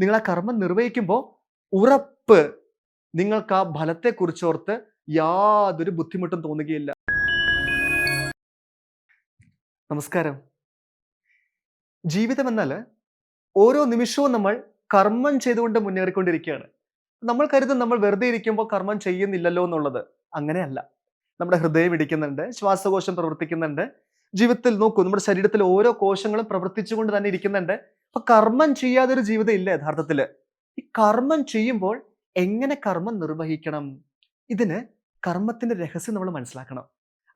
നിങ്ങൾ ആ കർമ്മം നിർവഹിക്കുമ്പോൾ ഉറപ്പ് നിങ്ങൾക്ക് ആ ഫലത്തെക്കുറിച്ചോർത്ത് യാതൊരു ബുദ്ധിമുട്ടും തോന്നുകയില്ല. നമസ്കാരം. ജീവിതം എന്നാൽ ഓരോ നിമിഷവും നമ്മൾ കർമ്മം ചെയ്തുകൊണ്ട് മുന്നേറിക്കൊണ്ടിരിക്കുകയാണ്. നമ്മൾ കരുതും നമ്മൾ വെറുതെ ഇരിക്കുമ്പോൾ കർമ്മം ചെയ്യുന്നില്ലല്ലോ എന്നുള്ളത്. അങ്ങനെയല്ല. നമ്മുടെ ഹൃദയം ഇടിക്കുന്നുണ്ട് ശ്വാസകോശം പ്രവർത്തിക്കുന്നുണ്ട് ജീവിതത്തിൽ നോക്കൂ നമ്മുടെ ശരീരത്തിൽ ഓരോ കോശങ്ങളും പ്രവർത്തിച്ചുകൊണ്ട് തന്നെ ഇരിക്കുന്നുണ്ട്. അപ്പൊ കർമ്മം ചെയ്യാതെ ഒരു ജീവിതം ഇല്ല യഥാർത്ഥത്തിൽ ഈ കർമ്മം ചെയ്യുമ്പോൾ എങ്ങനെ കർമ്മം നിർവഹിക്കണം? ഇതിന് കർമ്മത്തിന്റെ രഹസ്യം നമ്മൾ മനസ്സിലാക്കണം.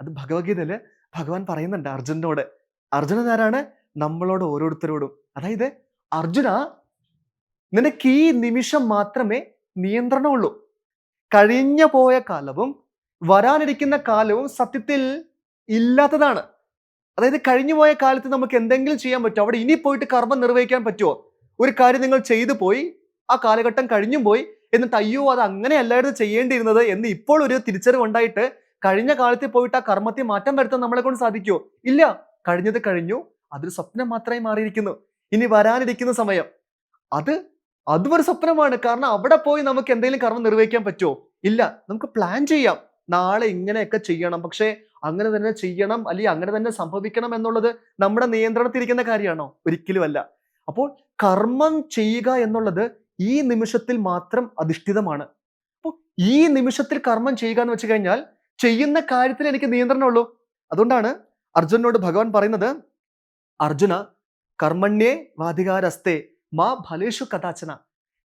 അത് ഭഗവത്ഗീതയിൽ ഭഗവാൻ പറയുന്നുണ്ട് അർജുനോട് അർജുനൻ ആരാണ്? നമ്മളോട് ഓരോരുത്തരോടും. അതായത് അർജുന നിനക്ക് ഈ നിമിഷം മാത്രമേ നിയന്ത്രണമുള്ളൂ. കഴിഞ്ഞ പോയ കാലവും വരാനിരിക്കുന്ന കാലവും സത്യത്തിൽ ഇല്ലാത്തതാണ്. അതായത് കഴിഞ്ഞു പോയ കാലത്ത് നമുക്ക് എന്തെങ്കിലും ചെയ്യാൻ പറ്റുമോ? അവിടെ ഇനി പോയിട്ട് കർമ്മം നിർവഹിക്കാൻ പറ്റുമോ? ഒരു കാര്യം നിങ്ങൾ ചെയ്തു പോയി ആ കാലഘട്ടം കഴിഞ്ഞും പോയി എന്നിട്ട് അയ്യോ അത് അങ്ങനെയല്ലായിരുന്നു ചെയ്യേണ്ടിയിരുന്നത് എന്ന് ഇപ്പോൾ ഒരു തിരിച്ചറിവ് ഉണ്ടായിട്ട് കഴിഞ്ഞ കാലത്തിൽ പോയിട്ട് ആ കർമ്മത്തെ മാറ്റം വരുത്താൻ നമ്മളെ കൊണ്ട് സാധിക്കുമോ? ഇല്ല. കഴിഞ്ഞത് കഴിഞ്ഞു. അതൊരു സ്വപ്നം മാത്രമായി മാറിയിരിക്കുന്നു. ഇനി വരാനിരിക്കുന്ന സമയം. അത് അതും ഒരു സ്വപ്നമാണ്. കാരണം അവിടെ പോയി നമുക്ക് എന്തെങ്കിലും കർമ്മം നിർവഹിക്കാൻ പറ്റുമോ? ഇല്ല. നമുക്ക് പ്ലാൻ ചെയ്യാം. നാളെ ഇങ്ങനെയൊക്കെ ചെയ്യണം. പക്ഷേ അങ്ങനെ തന്നെ ചെയ്യണം അല്ലെങ്കിൽ അങ്ങനെ തന്നെ സംഭവിക്കണം എന്നുള്ളത് നമ്മുടെ നിയന്ത്രണത്തിരിക്കുന്ന കാര്യമാണോ? ഒരിക്കലുമല്ല. അപ്പോൾ കർമ്മം ചെയ്യുക എന്നുള്ളത് ഈ നിമിഷത്തിൽ മാത്രം അധിഷ്ഠിതമാണ്. അപ്പോൾ ഈ നിമിഷത്തിൽ കർമ്മം ചെയ്യുക എന്ന് വെച്ച് കഴിഞ്ഞാൽ ചെയ്യുന്ന കാര്യത്തിൽ എനിക്ക് നിയന്ത്രണമുള്ളൂ അതുകൊണ്ടാണ് അർജുനോട് ഭഗവാൻ പറയുന്നത് അർജുന കർമ്മണ്യേ വാധികാരസ്തേ മാ ഫലേഷു കഥാചന.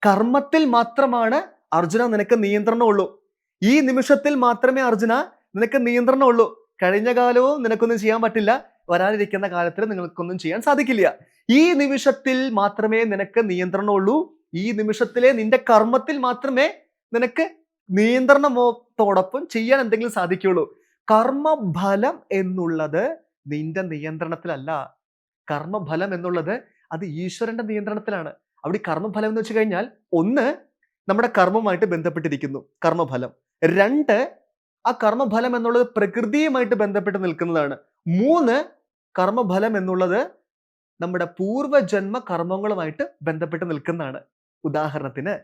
കർമ്മത്തിൽ മാത്രമാണ് അർജുന നിനക്ക് നിയന്ത്രണമുള്ളൂ ഈ നിമിഷത്തിൽ മാത്രമേ അർജുന നിനക്ക് നിയന്ത്രണമുള്ളൂ കഴിഞ്ഞ കാലവും നിനക്കൊന്നും ചെയ്യാൻ പറ്റില്ല. വരാനിരിക്കുന്ന കാലത്തിൽ നിങ്ങൾക്കൊന്നും ചെയ്യാൻ സാധിക്കില്ല. ഈ നിമിഷത്തിൽ മാത്രമേ നിനക്ക് നിയന്ത്രണമുള്ളൂ. ഈ നിമിഷത്തിലെ നിന്റെ കർമ്മത്തിൽ മാത്രമേ നിനക്ക് നിയന്ത്രണമോത്തോടൊപ്പം ചെയ്യാൻ എന്തെങ്കിലും സാധിക്കുള്ളൂ. കർമ്മഫലം എന്നുള്ളത് നിന്റെ നിയന്ത്രണത്തിലല്ല. കർമ്മഫലം എന്നുള്ളത് അത് ഈശ്വരന്റെ നിയന്ത്രണത്തിലാണ്. അവിടെ കർമ്മഫലം എന്ന് വെച്ച് കഴിഞ്ഞാൽ ഒന്ന് നമ്മുടെ കർമ്മമായിട്ട് ബന്ധപ്പെട്ടിരിക്കുന്നു. കർമ്മഫലം. രണ്ട് ആ കർമ്മഫലം എന്നുള്ളത് പ്രകൃതിയുമായിട്ട് ബന്ധപ്പെട്ട് നിൽക്കുന്നതാണ്. മൂന്ന് കർമ്മഫലം എന്നുള്ളത് നമ്മുടെ പൂർവജന്മ കർമ്മങ്ങളുമായിട്ട് ബന്ധപ്പെട്ട് നിൽക്കുന്നതാണ്. ഉദാഹരണത്തിന്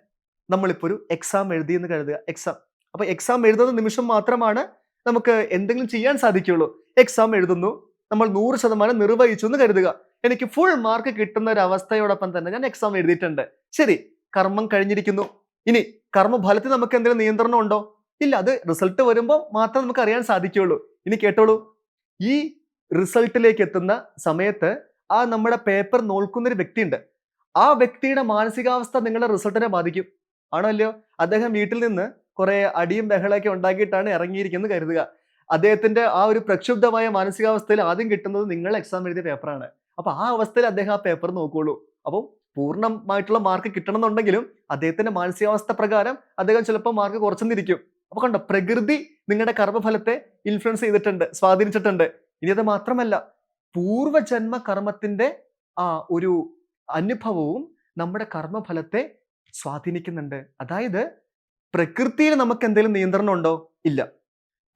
നമ്മളിപ്പോൾ ഒരു എക്സാം എഴുതി എന്ന് കരുതുക. എക്സാം അപ്പൊ എക്സാം എഴുതുന്ന നിമിഷം മാത്രമാണ് നമുക്ക് എന്തെങ്കിലും ചെയ്യാൻ സാധിക്കുള്ളൂ എക്സാം എഴുതുന്നു. നമ്മൾ നൂറ് ശതമാനം നിർവഹിച്ചു എന്ന് കരുതുക. എനിക്ക് ഫുൾ മാർക്ക് കിട്ടുന്ന ഒരു അവസ്ഥയോടൊപ്പം തന്നെ ഞാൻ എക്സാം എഴുതിയിട്ടുണ്ട്. ശരി കർമ്മം കഴിഞ്ഞിരിക്കുന്നു. ഇനി കർമ്മഫലത്തിൽ നമുക്ക് എന്തെങ്കിലും നിയന്ത്രണം ഉണ്ടോ? ഇല്ല അത് റിസൾട്ട് വരുമ്പോൾ മാത്രം നമുക്ക് അറിയാൻ സാധിക്കുകയുള്ളൂ. ഇനി കേട്ടോളൂ. ഈ റിസൾട്ടിലേക്ക് എത്തുന്ന സമയത്ത് ആ നമ്മുടെ പേപ്പർ നോൽക്കുന്നൊരു വ്യക്തിയുണ്ട്. ആ വ്യക്തിയുടെ മാനസികാവസ്ഥ നിങ്ങളുടെ റിസൾട്ടിനെ ബാധിക്കും. ആണോ അല്ലയോ അദ്ദേഹം വീട്ടിൽ നിന്ന് കുറെ അടിയും ബഹളമൊക്കെ ഉണ്ടാക്കിയിട്ടാണ് ഇറങ്ങിയിരിക്കുന്നത് കരുതുക. അദ്ദേഹത്തിന്റെ ആ ഒരു പ്രക്ഷുബ്ധമായ മാനസികാവസ്ഥയിൽ ആദ്യം കിട്ടുന്നത് നിങ്ങൾ എക്സാം എഴുതിയ പേപ്പറാണ് അപ്പൊ ആ അവസ്ഥയിൽ അദ്ദേഹം ആ പേപ്പർ നോക്കുകയുള്ളൂ അപ്പം പൂർണമായിട്ടുള്ള മാർക്ക് കിട്ടണമെന്നുണ്ടെങ്കിലും അദ്ദേഹത്തിന്റെ മാനസികാവസ്ഥ പ്രകാരം അദ്ദേഹം ചിലപ്പോൾ മാർക്ക് കുറച്ചെന്നിരിക്കും അപ്പൊ കണ്ടോ പ്രകൃതി നിങ്ങളുടെ കർമ്മഫലത്തെ ഇൻഫ്ലുവൻസ് ചെയ്തിട്ടുണ്ട് സ്വാധീനിച്ചിട്ടുണ്ട്. ഇനി അത് മാത്രമല്ല പൂർവജന്മ കർമ്മത്തിന്റെ ആ ഒരു അനുഭവവും നമ്മുടെ കർമ്മഫലത്തെ സ്വാധീനിക്കുന്നുണ്ട്. അതായത് പ്രകൃതിയിൽ നമുക്ക് എന്തെങ്കിലും നിയന്ത്രണം ഉണ്ടോ? ഇല്ല.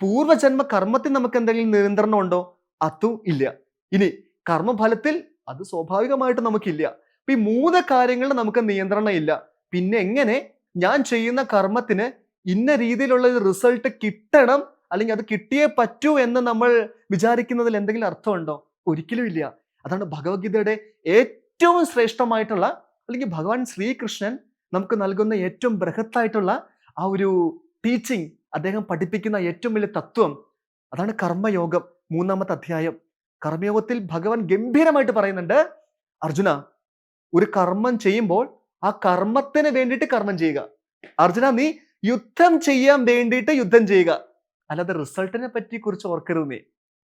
പൂർവജന്മ കർമ്മത്തിൽ നമുക്ക് എന്തെങ്കിലും നിയന്ത്രണം ഉണ്ടോ? അതും ഇല്ല. ഇനി കർമ്മഫലത്തിൽ അത് സ്വാഭാവികമായിട്ട് നമുക്കില്ല. അപ്പൊ ഈ മൂന്ന് കാര്യങ്ങളിൽ നമുക്ക് നിയന്ത്രണം ഇല്ല. പിന്നെ എങ്ങനെ? ഞാൻ ചെയ്യുന്ന കർമ്മത്തിന് ഇന്ന രീതിയിലുള്ള ഒരു റിസൾട്ട് കിട്ടണം അല്ലെങ്കിൽ അത് കിട്ടിയേ പറ്റൂ എന്ന് നമ്മൾ വിചാരിക്കുന്നതിൽ എന്തെങ്കിലും അർത്ഥമുണ്ടോ? ഒരിക്കലും ഇല്ല. അതാണ് ഭഗവത്ഗീതയുടെ ഏറ്റവും ശ്രേഷ്ഠമായിട്ടുള്ള അല്ലെങ്കിൽ ഭഗവാൻ ശ്രീകൃഷ്ണൻ നമുക്ക് നൽകുന്ന ഏറ്റവും ബൃഹത്തായിട്ടുള്ള ആ ഒരു ടീച്ചിങ് അദ്ദേഹം പഠിപ്പിക്കുന്ന ഏറ്റവും വലിയ തത്വം. അതാണ് കർമ്മയോഗം മൂന്നാമത്തെ അധ്യായം. കർമ്മയോഗത്തിൽ ഭഗവാൻ ഗംഭീരമായിട്ട് പറയുന്നുണ്ട് അർജുന ഒരു കർമ്മം ചെയ്യുമ്പോൾ ആ കർമ്മത്തിന് വേണ്ടിയിട്ട് കർമ്മം ചെയ്യുക. അർജുന നീ യുദ്ധം ചെയ്യാൻ വേണ്ടിയിട്ട് യുദ്ധം ചെയ്യുക. അല്ലാതെ റിസൾട്ടിനെ പറ്റി കുറിച്ച് ഓർക്കരുത് നീ.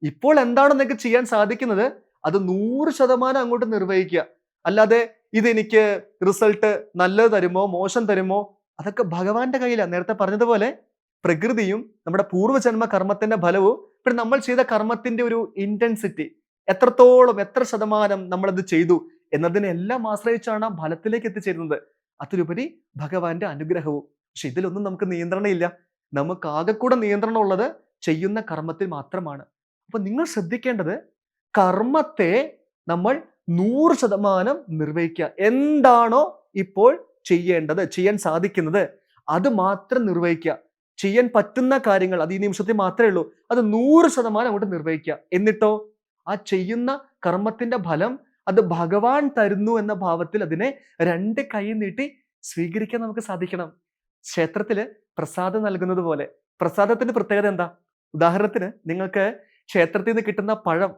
ഇപ്പോൾ എന്താണ് നിനക്ക് ചെയ്യാൻ സാധിക്കുന്നത്? അത് നൂറ് ശതമാനം അങ്ങോട്ട് നിർവഹിക്കുക. അല്ലാതെ ഇതെനിക്ക് റിസൾട്ട് നല്ലത് തരുമോ മോശം തരുമോ? അതൊക്കെ ഭഗവാന്റെ കയ്യിലാണ് നേരത്തെ പറഞ്ഞതുപോലെ പ്രകൃതിയും നമ്മുടെ പൂർവജന്മ കർമ്മത്തിന്റെ ഫലവും പിന്നെ നമ്മൾ ചെയ്ത കർമ്മത്തിന്റെ ഒരു ഇന്റൻസിറ്റി എത്രത്തോളം എത്ര ശതമാനം നമ്മളത് ചെയ്തു എന്നതിനെല്ലാം ആശ്രയിച്ചാണ് ഫലത്തിലേക്ക് എത്തിച്ചേരുന്നത്. അതിലുപരി ഭഗവാന്റെ അനുഗ്രഹവും. പക്ഷെ ഇതിലൊന്നും നമുക്ക് നിയന്ത്രണമില്ല. നമുക്ക് ആകെ കൂടെ നിയന്ത്രണം ഉള്ളത് ചെയ്യുന്ന കർമ്മത്തിൽ മാത്രമാണ്. അപ്പൊ നിങ്ങൾ ശ്രദ്ധിക്കേണ്ടത് കർമ്മത്തെ നമ്മൾ നൂറ് ശതമാനം നിർവഹിക്കുക. എന്താണോ ഇപ്പോൾ ചെയ്യേണ്ടത് ചെയ്യാൻ സാധിക്കുന്നത് അത് മാത്രം നിർവഹിക്കുക. ചെയ്യാൻ പറ്റുന്ന കാര്യങ്ങൾ അത് ഈ നിമിഷത്തിൽ മാത്രമേ ഉള്ളൂ. അത് നൂറ് ശതമാനം അങ്ങോട്ട് നിർവഹിക്കുക. എന്നിട്ടോ? ആ ചെയ്യുന്ന കർമ്മത്തിന്റെ ഫലം അത് ഭഗവാൻ തരുന്നു എന്ന ഭാവത്തിൽ അതിനെ രണ്ട് കൈ നീട്ടി സ്വീകരിക്കാൻ നമുക്ക് സാധിക്കണം. ക്ഷേത്രത്തിൽ പ്രസാദം നൽകുന്നത് പോലെ. പ്രസാദത്തിന്റെ പ്രത്യേകത എന്താ? ഉദാഹരണത്തിന് നിങ്ങൾക്ക് ക്ഷേത്രത്തിൽ നിന്ന് കിട്ടുന്ന പഴം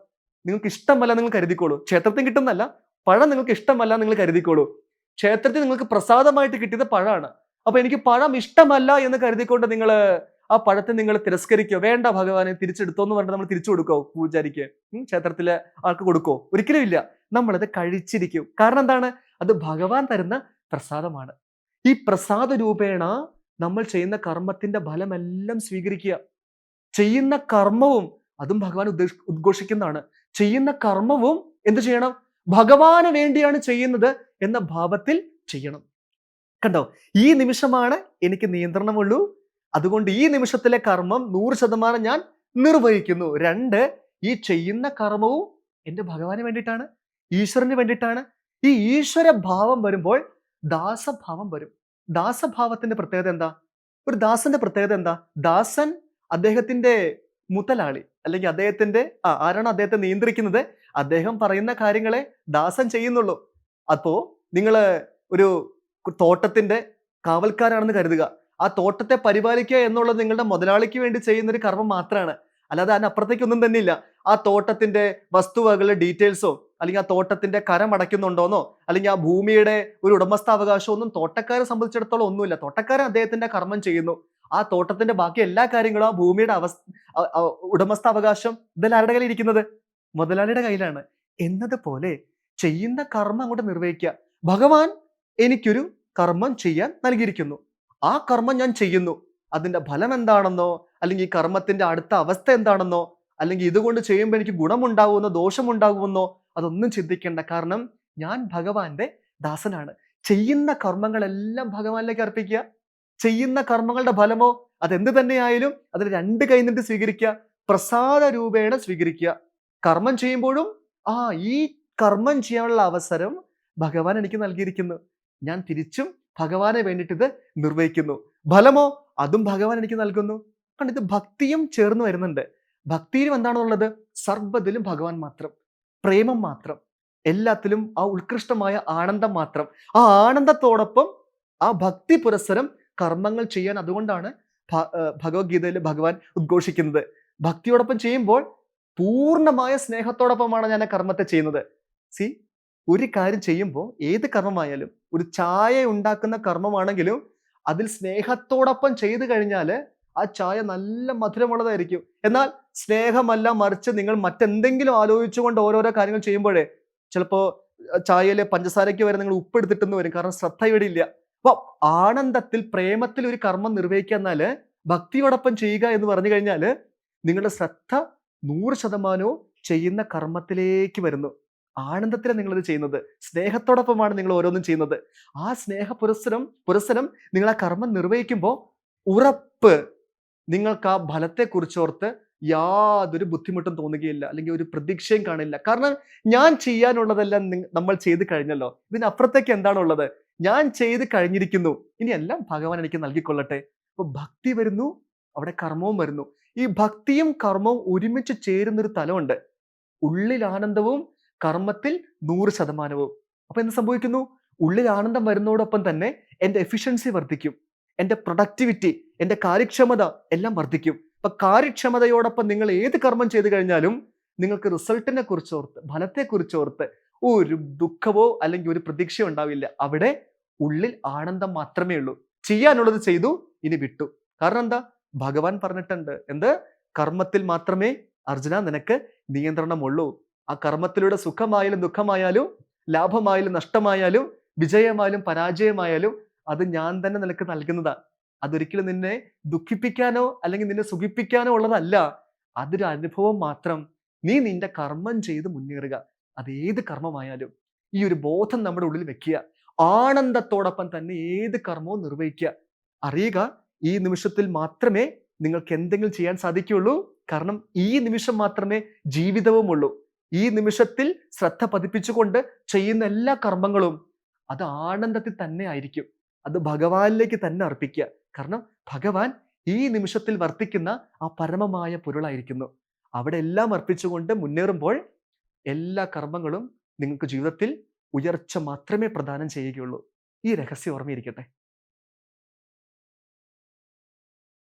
നിങ്ങൾക്ക് ഇഷ്ടമല്ല നിങ്ങൾ കരുതിക്കോളൂ. ക്ഷേത്രത്തിൽ കിട്ടുന്നല്ല പഴം നിങ്ങൾക്ക് ഇഷ്ടമല്ല നിങ്ങൾ കരുതിക്കോളൂ. ക്ഷേത്രത്തിൽ നിങ്ങൾക്ക് പ്രസാദമായിട്ട് കിട്ടിയത് പഴമാണ്. അപ്പൊ എനിക്ക് പഴം ഇഷ്ടമല്ല എന്ന് കരുതിക്കൊണ്ട് നിങ്ങൾ ആ പഴത്തെ നിങ്ങൾ തിരസ്കരിക്കോ? വേണ്ട ഭഗവാനെ തിരിച്ചെടുത്തോ എന്ന് പറഞ്ഞിട്ട് നമ്മൾ തിരിച്ചു കൊടുക്കോ? പൂജാരിക്ക് ക്ഷേത്രത്തിലെ ആൾക്ക് കൊടുക്കോ? ഒരിക്കലും ഇല്ല. നമ്മളത് കഴിച്ചിരിക്കും. കാരണം എന്താണ്? അത് ഭഗവാൻ തരുന്ന പ്രസാദമാണ്. ഈ പ്രസാദ രൂപേണ നമ്മൾ ചെയ്യുന്ന കർമ്മത്തിന്റെ ഫലമെല്ലാം സ്വീകരിക്കുക. ചെയ്യുന്ന കർമ്മവും അതും ഭഗവാൻ ഉദ്ദേശ ഉദ്ഘോഷിക്കുന്നതാണ്. ചെയ്യുന്ന കർമ്മവും എന്ത് ചെയ്യണം? ഭഗവാന് വേണ്ടിയാണ് ചെയ്യുന്നത് എന്ന ഭാവത്തിൽ ചെയ്യണം. കണ്ടോ? ഈ നിമിഷമാണ് എനിക്ക് നിയന്ത്രണമുള്ളൂ. അതുകൊണ്ട് ഈ നിമിഷത്തിലെ കർമ്മം നൂറ് ശതമാനം ഞാൻ നിർവഹിക്കുന്നു. രണ്ട് ഈ ചെയ്യുന്ന കർമ്മവും എന്റെ ഭഗവാന് വേണ്ടിയിട്ടാണ് ഈശ്വരന് വേണ്ടിയിട്ടാണ്. ഈ ഈശ്വര ഭാവം വരുമ്പോൾ ദാസഭാവം വരും. ദാസഭാവത്തിന്റെ പ്രത്യേകത എന്താ? ഒരു ദാസന്റെ പ്രത്യേകത എന്താ? ദാസൻ അദ്ദേഹത്തിന്റെ മുതലാളി അല്ലെങ്കിൽ അദ്ദേഹത്തിന്റെ ആരാണ് അദ്ദേഹത്തെ നിയന്ത്രിക്കുന്നത്? അദ്ദേഹം പറയുന്ന കാര്യങ്ങളെ ദാസൻ ചെയ്യുന്നുള്ളൂ. അപ്പോ നിങ്ങൾ ഒരു തോട്ടത്തിന്റെ കാവൽക്കാരാണെന്ന് കരുതുക. ആ തോട്ടത്തെ പരിപാലിക്കുക എന്നുള്ളത് നിങ്ങളുടെ മുതലാളിക്ക് വേണ്ടി ചെയ്യുന്ന ഒരു കർമ്മം മാത്രമാണ് അല്ലാതെ അതിനപ്പുറത്തേക്ക് ഒന്നും തന്നെ ഇല്ല ആ തോട്ടത്തിന്റെ വസ്തുവകളുടെ ഡീറ്റെയിൽസോ അല്ലെങ്കിൽ ആ തോട്ടത്തിന്റെ കരം അടയ്ക്കുന്നുണ്ടോന്നോ? അല്ലെങ്കിൽ ആ ഭൂമിയുടെ ഒരു ഉടമസ്ഥാവകാശം ഒന്നും തോട്ടക്കാരെ സംബന്ധിച്ചിടത്തോളം ഒന്നുമില്ല. തോട്ടക്കാരൻ അദ്ദേഹത്തിന്റെ കർമ്മം ചെയ്യുന്നു. ആ തോട്ടത്തിന്റെ ബാക്കി എല്ലാ കാര്യങ്ങളും ആ ഭൂമിയുടെ അവസ്ഥ അ- അ- ഉടമസ്ഥാവകാശം ഇതെല്ലാം ആരുടെ കയ്യിൽ ഇരിക്കുന്നത്? മുതലാളിയുടെ കയ്യിലാണ്. എന്നതുപോലെ ചെയ്യുന്ന കർമ്മം അങ്ങോട്ട് നിർവഹിക്കുക. ഭഗവാൻ എനിക്കൊരു കർമ്മം ചെയ്യാൻ നൽകിയിരിക്കുന്നു. ആ കർമ്മം ഞാൻ ചെയ്യുന്നു. അതിന്റെ ഫലം എന്താണെന്നോ അല്ലെങ്കിൽ ഈ കർമ്മത്തിന്റെ അടുത്ത അവസ്ഥ എന്താണെന്നോ അല്ലെങ്കിൽ ഇതുകൊണ്ട് ചെയ്യുമ്പോൾ എനിക്ക് ഗുണമുണ്ടാകുമെന്നോ ദോഷമുണ്ടാകുമെന്നോ അതൊന്നും ചിന്തിക്കേണ്ട. കാരണം ഞാൻ ഭഗവാന്റെ ദാസനാണ്. ചെയ്യുന്ന കർമ്മങ്ങളെല്ലാം ഭഗവാനിലേക്ക് അർപ്പിക്കുക. ചെയ്യുന്ന കർമ്മങ്ങളുടെ ഫലമോ അതെന്ത് തന്നെയായാലും അതിന് രണ്ട് കൈ നിന്ന് സ്വീകരിക്കുക. പ്രസാദ രൂപേണ സ്വീകരിക്കുക. കർമ്മം ചെയ്യുമ്പോഴും ആ ഈ കർമ്മം ചെയ്യാനുള്ള അവസരം ഭഗവാൻ എനിക്ക് നൽകിയിരിക്കുന്നു. ഞാൻ തിരിച്ചും ഭഗവാനെ വേണ്ടിയിട്ട് ഇത് നിർവഹിക്കുന്നു. ഫലമോ അതും ഭഗവാൻ എനിക്ക് നൽകുന്നു. കാരണം ഇത് ഭക്തിയും ചേർന്ന് വരുന്നുണ്ട്. ഭക്തിയിലും എന്താണെന്നുള്ളത് സർവതിലും ഭഗവാൻ മാത്രം. പ്രേമം മാത്രം. എല്ലാത്തിലും ആ ഉത്കൃഷ്ടമായ ആനന്ദം മാത്രം. ആ ആനന്ദത്തോടൊപ്പം ആ ഭക്തി പുരസ്സരം കർമ്മങ്ങൾ ചെയ്യാൻ അതുകൊണ്ടാണ് ഭഗവത്ഗീതയിൽ ഭഗവാൻ ഉദ്ഘോഷിക്കുന്നത്. ഭക്തിയോടൊപ്പം ചെയ്യുമ്പോൾ പൂർണമായ സ്നേഹത്തോടൊപ്പമാണ് ഞാൻ ആ കർമ്മത്തെ ചെയ്യുന്നത്. സി ഒരു കാര്യം ചെയ്യുമ്പോൾ ഏത് കർമ്മമായാലും ഒരു ചായ ഉണ്ടാക്കുന്ന കർമ്മമാണെങ്കിലും അതിൽ സ്നേഹത്തോടൊപ്പം ചെയ്തു കഴിഞ്ഞാൽ ആ ചായ നല്ല മധുരമുള്ളതായിരിക്കും. എന്നാൽ സ്നേഹമല്ല മറിച്ച് നിങ്ങൾ മറ്റെന്തെങ്കിലും ആലോചിച്ചുകൊണ്ട് ഓരോരോ കാര്യങ്ങൾ ചെയ്യുമ്പോഴേ ചിലപ്പോൾ ചായയിലെ പഞ്ചസാരയ്ക്ക് വരെ നിങ്ങൾ ഉപ്പെടുത്തിട്ടെന്ന് വരും. കാരണം ശ്രദ്ധ ഇവിടെ ഇല്ല അപ്പൊ ആനന്ദത്തിൽ പ്രേമത്തിൽ ഒരു കർമ്മം നിർവഹിക്കുക എന്നാൽ ഭക്തിയോടൊപ്പം ചെയ്യുക എന്ന് പറഞ്ഞു കഴിഞ്ഞാൽ നിങ്ങളുടെ ശ്രദ്ധ നൂറ് ശതമാനവും ചെയ്യുന്ന കർമ്മത്തിലേക്ക് വരുന്നു. ആനന്ദത്തിലാണ് നിങ്ങളിത് ചെയ്യുന്നത്. സ്നേഹത്തോടൊപ്പമാണ് നിങ്ങൾ ഓരോന്നും ചെയ്യുന്നത്. ആ സ്നേഹ പുരസ്സരം പുരസ്സരം നിങ്ങൾ ആ കർമ്മം നിർവഹിക്കുമ്പോൾ ഉറപ്പ് നിങ്ങൾക്ക് ആ ഫലത്തെക്കുറിച്ചോർത്ത് യാതൊരു ബുദ്ധിമുട്ടും തോന്നുകയില്ല അല്ലെങ്കിൽ ഒരു പ്രതീക്ഷയും കാണില്ല. കാരണം ഞാൻ ചെയ്യാനുള്ളതെല്ലാം നമ്മൾ ചെയ്ത് കഴിഞ്ഞല്ലോ. ഇതിനപ്പുറത്തേക്ക് എന്താണുള്ളത്? ഞാൻ ചെയ്ത് കഴിഞ്ഞിരിക്കുന്നു. ഇനി എല്ലാം ഭഗവാൻ എനിക്ക് നൽകിക്കൊള്ളട്ടെ. അപ്പൊ ഭക്തി വരുന്നു അവിടെ കർമ്മവും വരുന്നു. ഈ ഭക്തിയും കർമ്മവും ഒരുമിച്ച് ചേരുന്നൊരു തലമുണ്ട്. ഉള്ളിൽ ആനന്ദവും കർമ്മത്തിൽ നൂറ് ശതമാനവും. അപ്പൊ എന്ത് സംഭവിക്കുന്നു? ഉള്ളിൽ ആനന്ദം വരുന്നതോടൊപ്പം തന്നെ എന്റെ എഫിഷ്യൻസി വർദ്ധിക്കും. എന്റെ പ്രൊഡക്ടിവിറ്റി എന്റെ കാര്യക്ഷമത എല്ലാം വർദ്ധിക്കും. അപ്പം കാര്യക്ഷമതയോടൊപ്പം നിങ്ങൾ ഏത് കർമ്മം ചെയ്തു കഴിഞ്ഞാലും നിങ്ങൾക്ക് റിസൾട്ടിനെ കുറിച്ചോർത്ത് ഫലത്തെ കുറിച്ചോർത്ത് ഒരു ദുഃഖമോ അല്ലെങ്കിൽ ഒരു പ്രതീക്ഷയോ ഉണ്ടാവില്ല. അവിടെ ഉള്ളിൽ ആനന്ദം മാത്രമേ ഉള്ളൂ. ചെയ്യാനുള്ളത് ചെയ്തു ഇനി വിട്ടു. കാരണം എന്താ? ഭഗവാൻ പറഞ്ഞിട്ടുണ്ട് എന്ത്? കർമ്മത്തിൽ മാത്രമേ അർജുന നിനക്ക് നിയന്ത്രണമുള്ളൂ ആ കർമ്മത്തിലൂടെ സുഖമായാലും ദുഃഖമായാലും ലാഭമായാലും നഷ്ടമായാലും വിജയമായാലും പരാജയമായാലും അത് ഞാൻ തന്നെ നിനക്ക് നൽകുന്നതാ. അതൊരിക്കലും നിന്നെ ദുഃഖിപ്പിക്കാനോ അല്ലെങ്കിൽ നിന്നെ സുഖിപ്പിക്കാനോ ഉള്ളതല്ല. അതൊരു അനുഭവം മാത്രം. നീ നിന്റെ കർമ്മം ചെയ്ത് മുന്നേറുക. അത് ഏത് കർമ്മമായാലും. ഈ ഒരു ബോധം നമ്മുടെ ഉള്ളിൽ വെക്കുക. ആനന്ദത്തോടൊപ്പം തന്നെ ഏത് കർമ്മവും നിർവഹിക്കുക. അറിയുക ഈ നിമിഷത്തിൽ മാത്രമേ നിങ്ങൾക്ക് എന്തെങ്കിലും ചെയ്യാൻ സാധിക്കുകയുള്ളൂ. കാരണം ഈ നിമിഷം മാത്രമേ ജീവിതവും ഉള്ളൂ. ഈ നിമിഷത്തിൽ ശ്രദ്ധ പതിപ്പിച്ചുകൊണ്ട് ചെയ്യുന്ന എല്ലാ കർമ്മങ്ങളും അത് ആനന്ദത്തിൽ തന്നെ ആയിരിക്കും. അത് ഭഗവാനിലേക്ക് തന്നെ അർപ്പിക്കുക. കാരണം ഭഗവാൻ ഈ നിമിഷത്തിൽ വർത്തിക്കുന്ന ആ പരമമായ പൊരുളായിരിക്കുന്നു. അവിടെ എല്ലാം അർപ്പിച്ചുകൊണ്ട് മുന്നേറുമ്പോൾ എല്ലാ കർമ്മങ്ങളും നിങ്ങൾക്ക് ജീവിതത്തിൽ ഉയർച്ച മാത്രമേ പ്രദാനം ചെയ്യുകയുള്ളൂ. ഈ രഹസ്യം ഓർമ്മയിരിക്കട്ടെ.